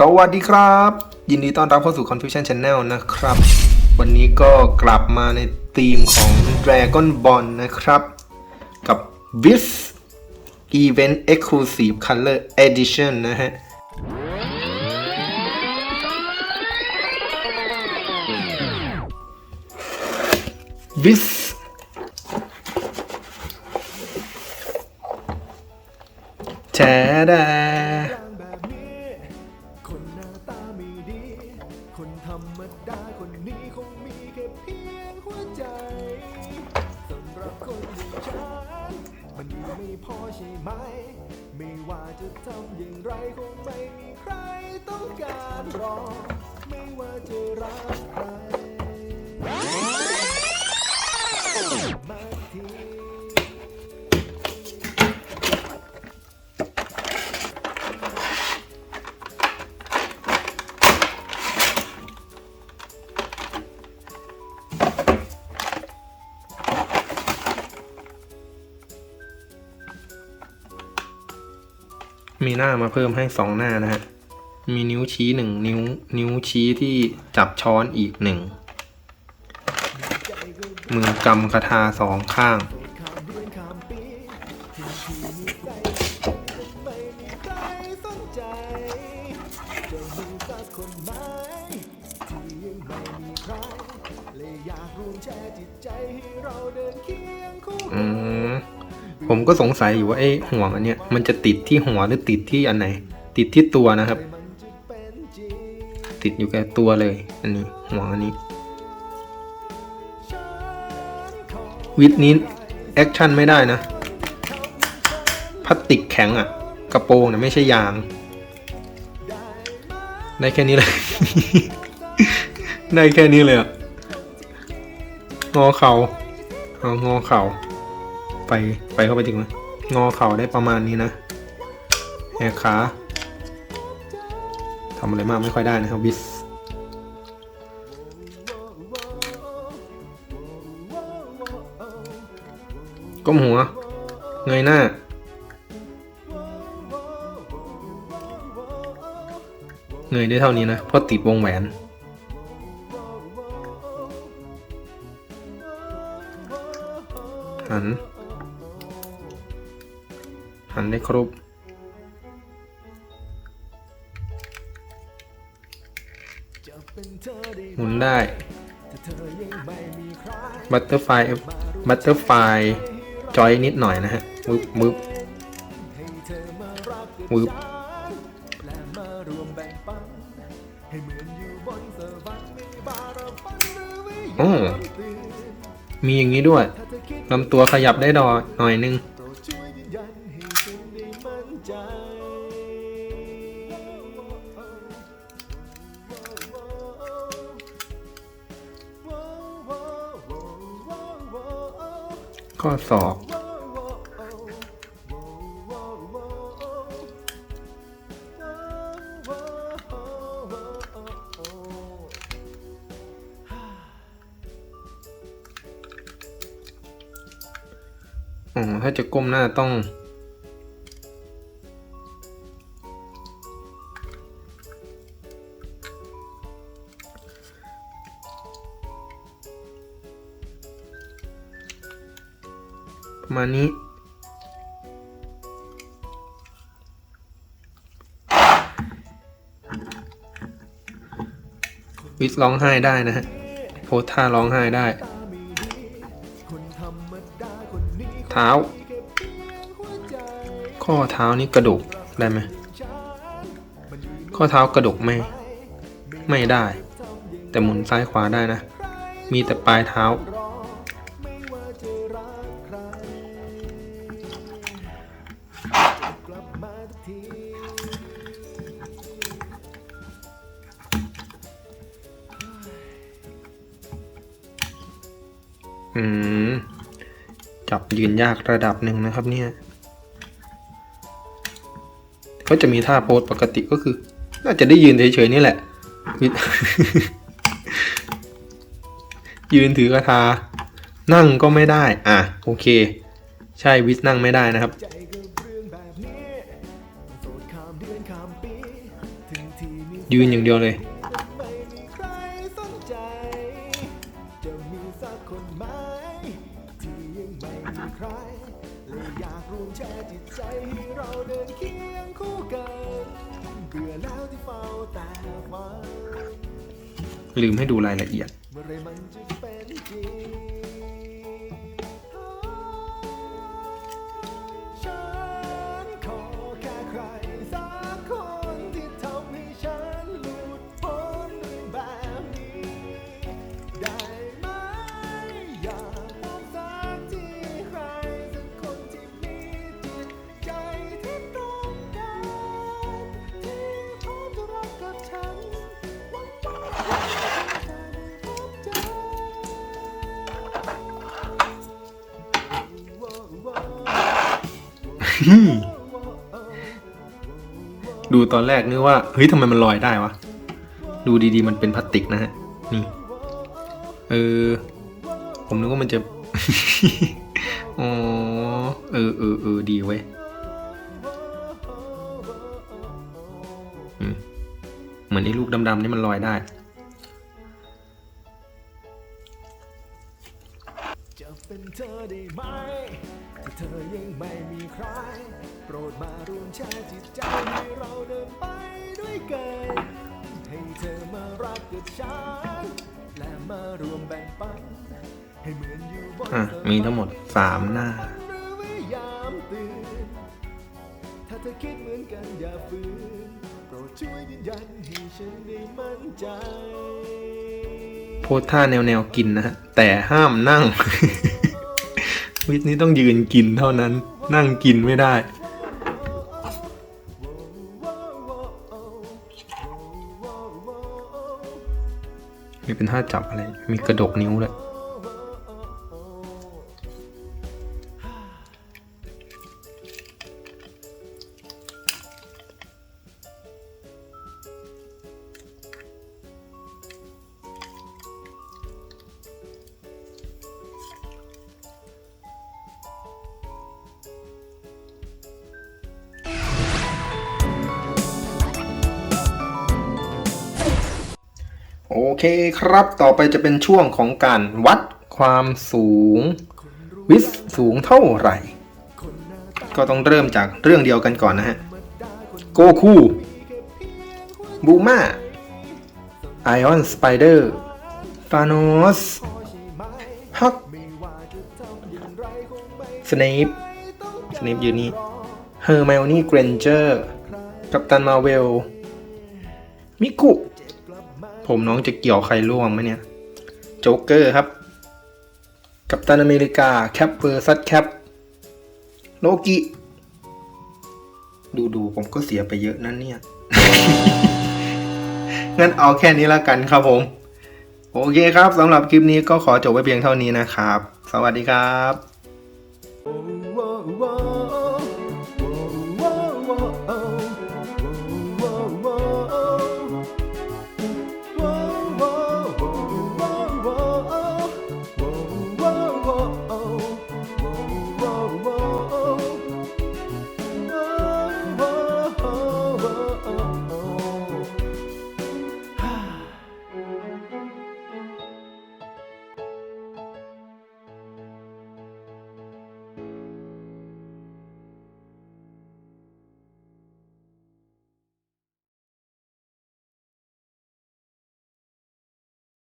สวัสดีครับ ยินดีต้อนรับเข้าสู่ Confusion Channel นะครับ วันนี้ก็กลับมาในธีมของ Dragon Ball นะครับ กับ Vis Event Exclusive Color Edition นะฮะ Vis แชร์ไดาแพอใช่ไหม ไม่ว่าจะทำอย่างไรคงไม่มีใครต้องการรอ ไม่ว่าจะรักใคร มีหน้ามาเพิ่มให้สองหน้านะฮะ มีนิ้วชี้หนึ่งนิ้ว นิ้วชี้ที่จับช้อนอีกหนึ่ง มือกำคาถาสองข้างข้ามเดืม ผมก็สงสัยอยู่ว่าไอ้ห่วงอันเนี้ยมันจะติดที่หัวหรือติดที่อันไหน ติดที่ตัวนะครับ ติดอยู่แก่ตัวเลยอันนี้ห่วงอันนี้ วิดนี้แอคชั่นไม่ได้นะพลาสติกแข็งอะ่ะ กระโปรงเนี่ยไม่ใช่ยาง ได้แค่นี้เลย ได้แค่นี้เลยอะงอเขาเอางอเข่า ไปไปเข้าไปถึงไหมงอเข่าได้ประมาณนี้นะแหกขาทำอะไรมากไม่ค่อยได้นะครับวิสก้มหัว เงยหน้า เงยได้เท่านี้นะเพราะติดวงแหวนหัน หันได้ครบ หมุนได้ บัตเตอร์ไฟบัตเตอร์ไฟจอยนิดหน่อยนะฮะมึบมึบมึบโอ้มีอย่างนี้ด้วยลำตัวขยับได้ดอหน่อยนึง ข้อศอก อ๋อ ถ้าจะก้มหน้าต้อง มาณนี้วิสร้องไห้ได้นะฮะโพสท่าร้องไห้ได้ เท้า ข้อเท้านี่กระดูกได้ไหมข้อเท้ากระดกไม่ ไม่ได้ แต่หมุนซ้ายขวาได้นะ มีแต่ปลายเท้า อืม จับยืนยากระดับหนึ่งนะครับเนี่ยก็จะมีท่าโพสปกติก็คือ น่าจะได้ยืนเฉยๆนี่แหละวิยืนถือกระทา นั่งก็ไม่ได้ อะ โอเค ใช่วิสนั่งไม่ได้นะครับยืนอย่างเดียวเลย ลืมให้ดูรายละเอียด ดูตอนแรกนึกว่าเฮ้ยทำไมมันลอยได้วะ ดูดีๆ มันเป็นพลาสติกนะฮะ นี่ เออ ผมนึกว่ามันจะ อ๋อ เออเออเออดีเว้ยเหมือนไอ้ลูกดำๆนี่มันลอยได้ เป็นเธอได้ไหมที่เธอยังไม่มีใคร โปรดมารวมแชร์จิตใจให้เราเดินไปด้วยกัน ให้เธอมารักกับฉัน และมารวมแบ่งปัน ให้เหมือนอยู่บนอะมีทั้งหมดสามหน้า หรือว่ายามตื่น ถ้าเธอคิดเหมือนกันอย่าฝืน โปรดช่วยยืนยันให้ฉันได้มั่นใจ โพสท่าแนวแนวๆกินนะฮะแต่ห้ามนั่ง วิทนี้ต้องยืนกินเท่านั้น นั่งกินไม่ได้ มีเป็นท่าจับอะไร มีกระดกนิ้วเลย เคครับ ต่อไปจะเป็นช่วงของการวัดความสูง วิสสูงเท่าไหร่ ก็ต้องเริ่มจากเรื่องเดียวกันก่อนนะฮะ โกคูบูมาไอออนสไปเดอร์ฟานอสฮักสเนปสเนปอยืนนี่เฮอร์ไมโอนี่เกรนเจอร์กัปตันมาเวลมิกุ ผมน้องจะเกี่ยวใครร่วงไหมเนี่ย โจ๊กเกอร์ครับ กัปตันอเมริกา แคปเวอร์ซัสแคป โลกิ ดูดูๆผมก็เสียไปเยอะนั่นเนี่ย งั้นเอาแค่นี้ละกันครับผม โอเคครับสำหรับคลิปนี้ก็ขอจบไว้เพียงเท่านี้นะครับ สวัสดีครับ